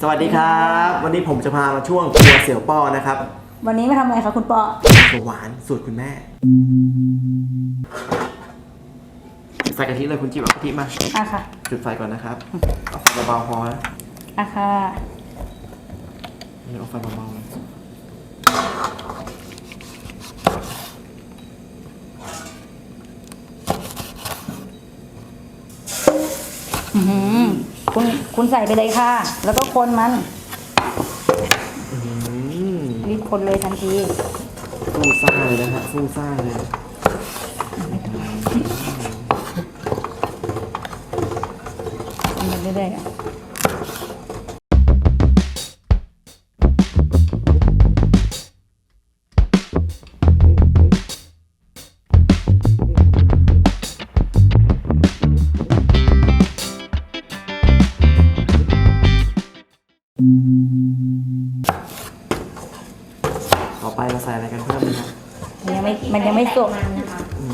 สวัสดีครับ วันนี้ผมจะพามาช่วงครัวเสี่ยวป้อนะครับวันนี้มาทำอะไรคะคุณปอตัวหวานสูตรคุณแม่ ใส่กะทิเลยคุณจิ๊บเอากะทิมา อะค่ะ จุดไฟก่อนนะครับ เอาไฟเบาๆพอนะอะค่ะเอาไฟเบาๆเลย อื้อหือคุณคุณใส่ไปเลยค่ะ แล้วก็คนมันอืมรีบคนเลยทันที สู้ซ่าเลยนะฮะสู้ซ่าเลยคนมันเรื่อยๆอะ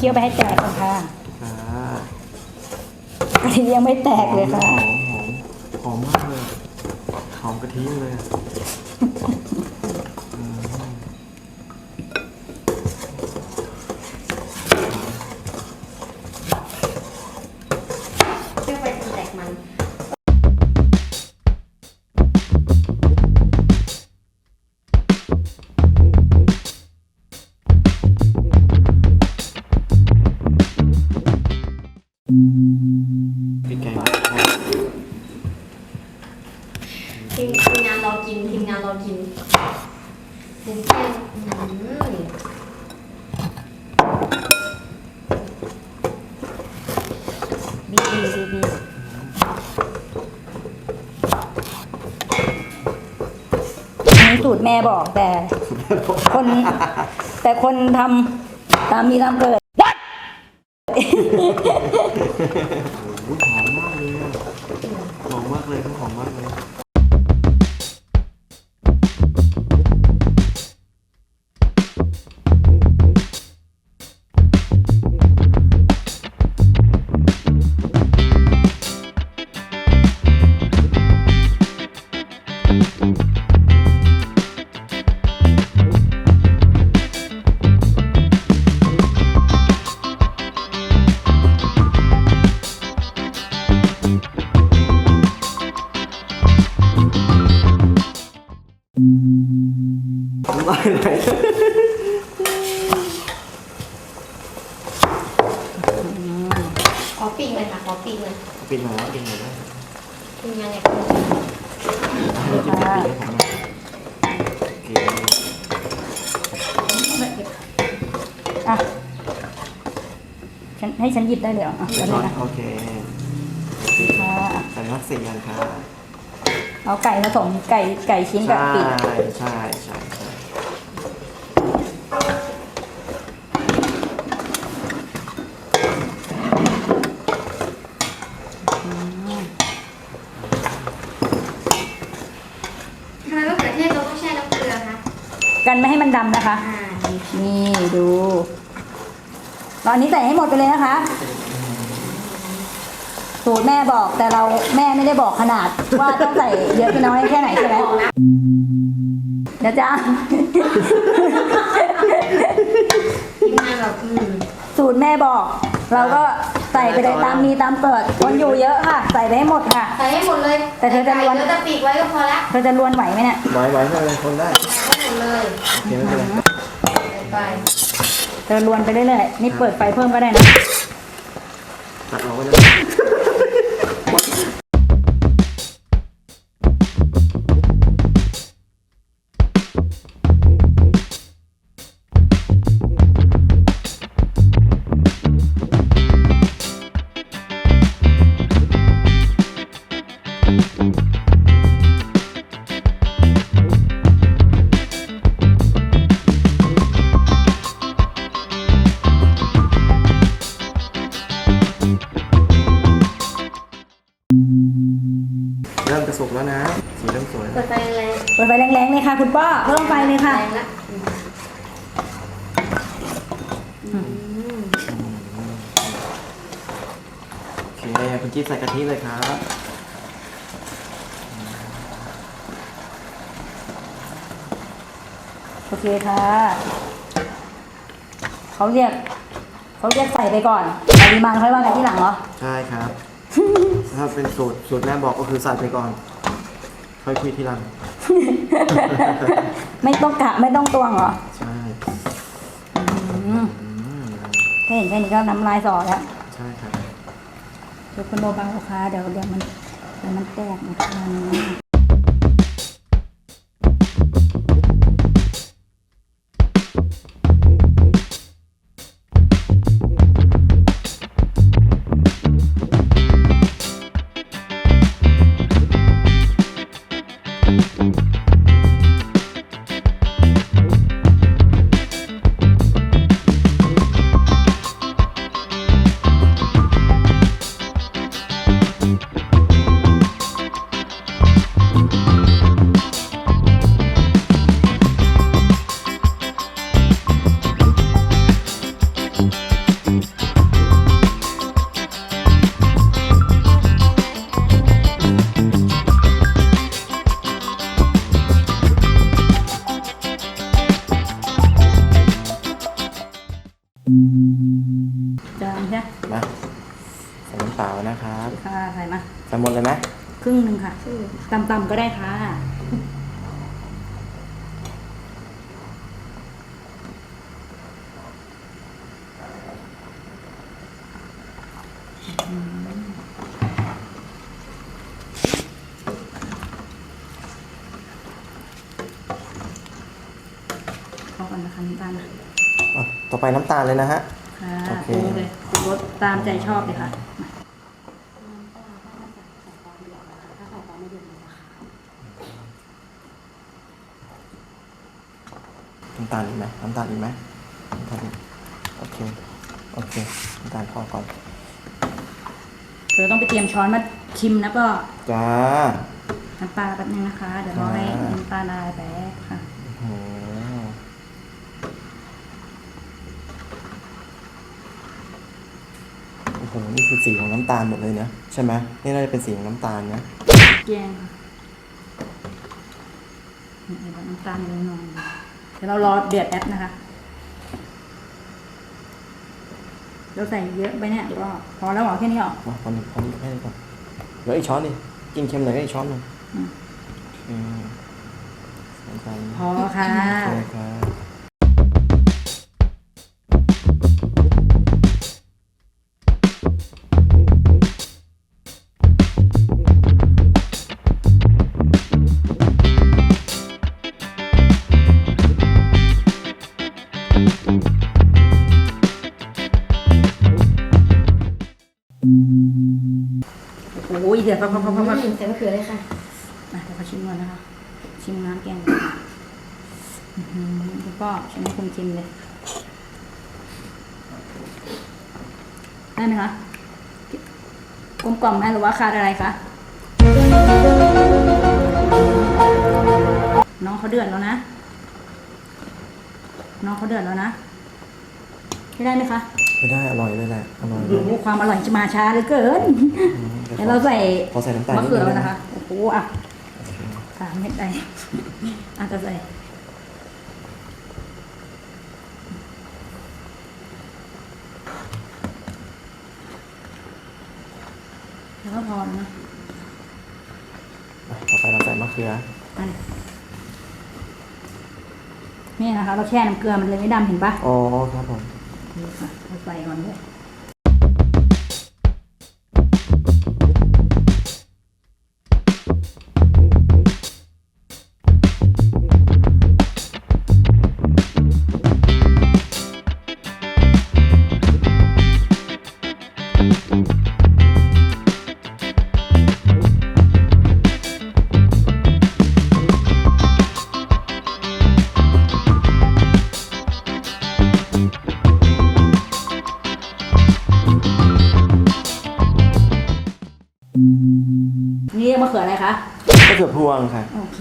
เคี่ยวไปให้แตกก่อนค่ะอ่ากะทิยังไม่แตกเลยค่ะหอมหอมหอมมากเลยหอมกะทิเลย ทีมทีมงานรอกินทีมงานรอกินถึงเที่ยงอืมบีบีบีบีอันนี้สูตรแม่บอกแต่ คน แต่คนทำตามมีตามเกิด โอ้โหหอมมากเลยอะหอมมากเลยหอมมากเลย น้ำลายไหลขอปิ้งเลยค่ะขอปิ้งเลยปิดหน่อยนะปิดหน่อยนะทีมงานอยากกินให้จิ๊บปิดให้ผมหน่อยโอเคอะฉันให้ฉันหยิบได้เลยเหรออะเรียแล้บวร้อยนะโอเคค่ะใส่นักเสียงค่ะเอาไก่ผสมไก่ไก่ชิ้นกับใช่ปีกใช่ใช่ใช่ ทำไมมะเขือเทศเราต้องแช่น้ำเกลือคะ กันไม่ให้มันดำนะคะอ่าดีนี่ดูตอนนี้ใส่ให้หมดไปเลยนะคะสูตรแม่บอกแต่เราแม่ไม่ได้บอกขนาด ว่าต้องใส่เยอะน้อยแค่ไหนใช่ไหมบอกนะเดี๋ยวจ้าทีมงานแบบอืมสูตรแม่บอก เราก็ ใส่ไปเลยตามมีตามเกิดคนอยู่เยอะค่ะ ใส่ไปให้หมดค่ะ ใส่ให้หมดเลยแต่เธอจะล้วนเดี๋ยวจะปีกไว้ก็พอละเราจะรวนไหวไหมเนี่ยไหวไหวไม่เป็นไรคนได้ใส่ให้หมดเลยโอเคไม่เป็นไรใส่ไปเธอรวนไปเรื่อยๆนี่เปิดไฟเพิ่มก็ได้นะตัดออกก็ได้ เริ่มจะสุกแล้วนะ สีเริ่มสวยเปิดไฟแรงเปิดไฟแรงๆเลยค่ะ คุณป้อเพิ่มไฟเลยๆค่ะ แรงละอืมเคคุณจิ๊บใส่กะทิเลยครับ โอเคค่ะ เขาเรียก เขาเรียกใส่ไปก่อนปริมาณค่อยว่ากันที่หลังเหรอ ใช่ครับ ถ้าเป็นสูตรสูตรแม่บอกก็คือใส่ไปก่อน ค่อยคุยทีหลัง ไม่ต้องกะไม่ต้องตวงเหรอ ใช่อืมแค่เห็นแค่นี้ก็น้ำลายสอแล้วใช่ครับ เดี๋ยวคุณโบบังลูกค้าเดี๋ยวเดี๋ยวมันเดี๋ยวมันแตกนะคะ จานใช่มาใส่น้ำเปล่านะครับค่ะใส่มาใส่หมดเลยไหมครึ่งหนึ่งค่ะต่ำๆก็ได้ค่ะเข้ากันนะคะน้ำตาลนะอะต่อไปน้ำตาลเลยนะฮะ ค่ะโอเค ปรุงเลยปรุงรสตามใจชอบเลยค่ะมาน้ำตาลอีกไหมน้ำตาลอีกไหมน้ำตาลอีกโอเค โอเคน้ำตาลพอก่อน เธอต้องไปเตรียมช้อนมาชิมนะก็จ้า น้ำปลาแป๊บนึงนะคะ เดี๋ยวรอให้อ่าน้ำปลาละลายแป๊บค่ะ โอ้โห โอ้โหนี่คือสีของน้ำตาลหมดเลยเนะใช่ไหมนี่น่าจะเป็นสีของน้ำตาลนะแกงค่ะนี่เดี๋ยวน้ำตาลนิดหน่อยเดี๋ยวเรารอเดือดแป๊บนะคะ เราใส่เยอะไปเนี่ยก็พอแล้วเหรอแค่นี้เหรอมาพอหนึ่งพอนี้แค่นี้ก่อนเหลืออีกช้อนดิกินเค็มหน่อยก็อีกช้อนหนึ่งอืมอืมน้ำตาลพอค่ะโอเคค โอ้ยเดือดพักพักพักพักพักใส่มะเขือเลยค่ะมาเดี๋ยวขอชิมก่อนนะคะ ชิมน้ำแกงก่อนอื้อหือแล้วก็ชิมให้คุณชิมเลย ได้ไหมคะ กลมกล่อมไหมหรือว่าขาดอะไรคะ น้องเขาเดือดแล้วนะ น้องเขาเดือดแล้วนะ ไม่ได้ไหมคะไม่ได้อร่อยเลยแหละอร่อยเลโอ้ยโหความอร่อยจะมาช้าเหลือเกินอืมเดี๋ยวเราใส่ขอใส่น้ำตาลมะนิดเขืนึองได้แล้วไหมนะคะ โอ้โหอะสามเม็ดได้อะจะใส่แล้วก็พอนะต่อไปเราใส่มะเขืออันนี่นะคะ เราแช่น้ำเกลือมันเลยไม่ดำเห็นปะ อ๋อครับผม ดูค่ะเอาไฟก่อนด้วย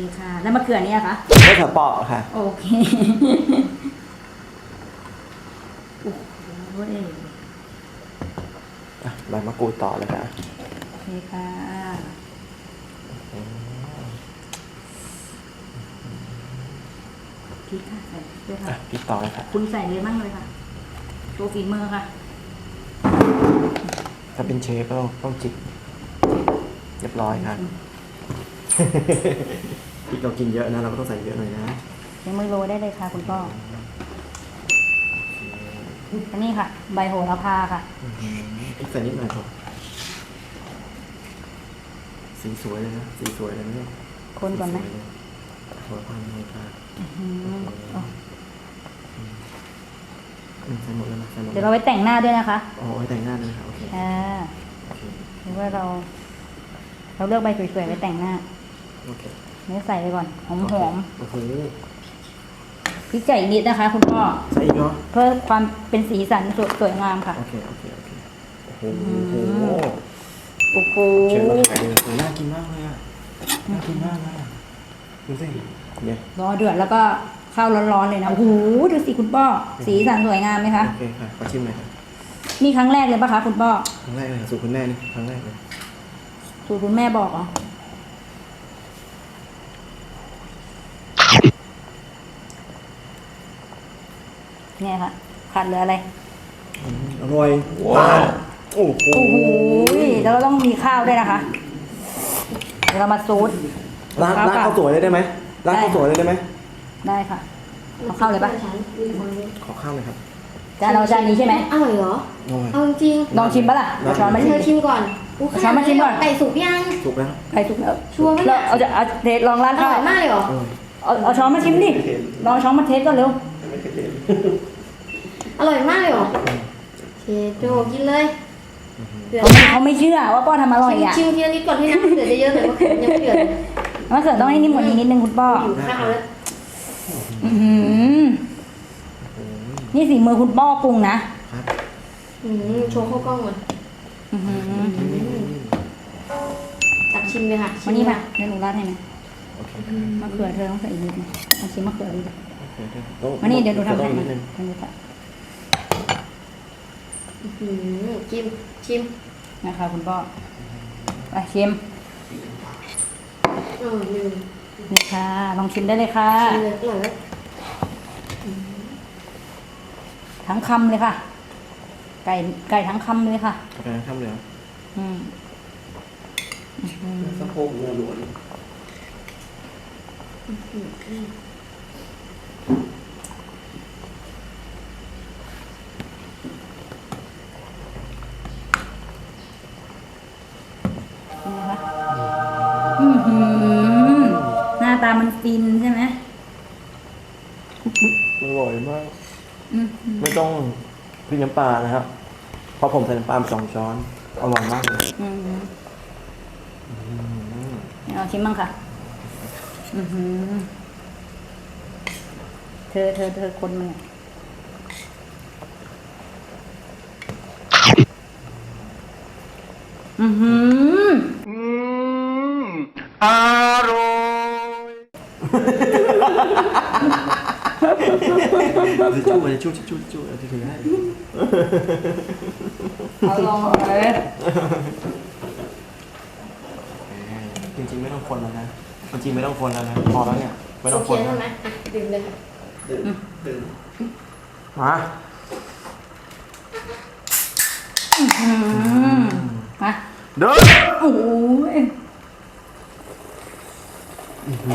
ค่ะโอเคค่ะ แล้วมะเขือนี่อะคะมะเขือเปราะค่ะ โอเคโอ้โหอะมามะกรูดต่อเลยค่ะโอเคค่ะพริกค่ะใส่ด้วยอะค่ะพริกต่อเลยค่ะ คุณใส่เลยบ้างเลยค่ะ ตัวฝีมือค่ะ ถ้าเป็นเชฟก็ต้องจิกเรียบร้อยค่ะ พริกเรากินเยอะนะเราก็ต้องใส่เยอะหน่อยนะฝีมือโรยได้เลยค่ะ คุณพ่ออันนี้ค่ะ ใบโหระพาค่ะอื้อหือพริกใส่นิดหน่อยครับสีสวยเลยนะสีสวยเลยนะเนี่ยคนก่อนไหมสีสวยเลยโหัวพันเลยค่ะอืมอ๋ออืมใส่หมดแล้วนะใส่หมดเดี๋ยวเราไว้แต่งหน้าด้วยนะคะอ๋อไว้แต่งหน้าเลยค่ะโอเคอ่าโอเคหรือว่าเรา เราเลือกใบสวยๆไว้แต่งหน้าโอเค เนื้อใส่ไปก่อนหอมหอมโอ้โหๆพริกใส่อีกนิดนะคะ คุณพ่อใส่อีกเหรอเพื่อความเป็นสีสันสวยสวยงามค่ะ โอเค โอเค โอเคโอ้โหโอ้โหเชิญมาถ่ายเลยโอ้โหน่ากินมากเลยอะ น่ากินมากเลยอะดูสิเนี่ยรอเดือดแล้วก็ข้าวร้อนๆเลยนะ โอ้โห ดูสิคุณพ่อ สีสันสวยงามไหมคะ โอเคค่ะ ขอชิมหน่อยค่ะนี่ครั้งแรกเลยปะคะคุณพ่อ ครั้งแรกเลยสูตรคุณแม่นี่ครั้งแรกเลย สูตรคุณแม่บอกเหรอ เนี่ยค่ะขาดเหลืออะไรอืมอร่อยว้าวโอ้โหโอ้โหแล้วก็ต้องมีข้าวด้วยนะคะเดี๋ยวเรามาซูดร้านร้านข้าวสวยเลยได้ไหมร้านข้าวสวยเลยได้ไหมได้ค่ะเอาเข้าเลยปะฉันมีคนรู้ขอข้าวเลยครับจานเราจานนี้ใช่ไหมอร่อยเหรออร่อยเอาจริงลองชิมปะล่ะเอาช้อนๆมาเธชิมอชิมก่อนอู้ช้อนมาชิมก่อนไก่สุกยังถูกแล้วใครสุกแล้วชัวร์ปะเนี่ยเราเอาจะเอาเทสลองร้านอข้าวร่อยมากเลยเหรออร่อยเอาเอาช้อนมาชิมดิลองเอาช้อนมาเทสก่อนเร็ว อร่อยมากเลยเหรอเชโดกินเลยเดือดเขาไม่เขาไม่เชื่อว่าป้อทำอร่อยอะชิมทีละนิดก่อนให้น้ำมันเดือดเยอะๆหน่อยเพราะมันยังไม่เดือดมะเขือต้องให้นิ่มกว่านี้นิดนึงคุณป้ออยู่ข้าวแล้วอื้อหือนี่สีมือคุณป้อปรุงนะครับอืมโชว์เข้ากล้องหน่อยอื้อหือตักชิมเลยค่ะวันนี้ชิป่ะเดี๋ยวหนูราดให้ไหมโอเคมะเขือเธอต้องใส่อีกนิดนึงเอาชิมมะเขือดูดิโอเค ต้องมานี่เดี๋ยวหนูทำต้อให้งมานิดนึงเดี๋ยวหนูทอืมชิมชิมำนะคะคุณป้อไปชิมเออหนึ่งนี่ค่ะลองชิมได้เลยค่ะ ชิมเลยอร่อยไหมทั้งคำเลยค่ะ ไก่ไก่ทั้งคำเลยค่ะโอเคทำเหลืองอืมสะโพกเนื้อล้วนนี่นะคะ อือหือหน้าตามันฟินใช่ไหมอร่อยมาก อืมไม่ต้องพริกน้ำปลานะครับ เพราะผมใส่น้ำปลาไปสองช้อน อร่อยมากเลยอืมเอาชิมบ้างค่ะ อือหือ เธอเธอเธอคนมันอยอือหืออร่อยจะจู้จะจู้จะจู้จะจู้จะถือให้อร่อยจริงๆไม่ต้องคนแล้วนะจริงๆไม่ต้องคนแล้วนะพอแล้วเนี่ยไม่ต้องโอคเคนใช่แล้วไหมอะดื่มเลยค่ะ มาอืมมาเดินโอ้ยอือหื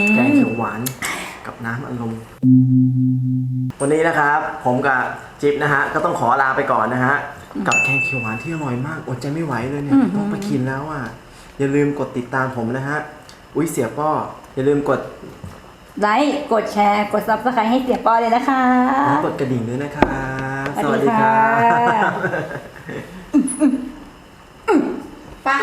อแกงเขียวหวานกับน้ำอารมณ์วันนี้นะครับ ผมกับจิ๊บนะฮะ ก็ต้องขอลาไปก่อนนะฮะ กับแกงเขียวหวานที่อร่อยมาก อดใจไม่ไหวเลยเนี่ย ต้องไปกินแล้วอะ อย่าลืมกดติดตามผมนะฮะ อุ้ยเสียป้ออย่าลืมกด ไลค์กดแชร์กดซับสไครต์ให้เสียปอเลยนะคะ แล้วกดกระดิ่งด้วยนะครับสวัสดีค่ะป้า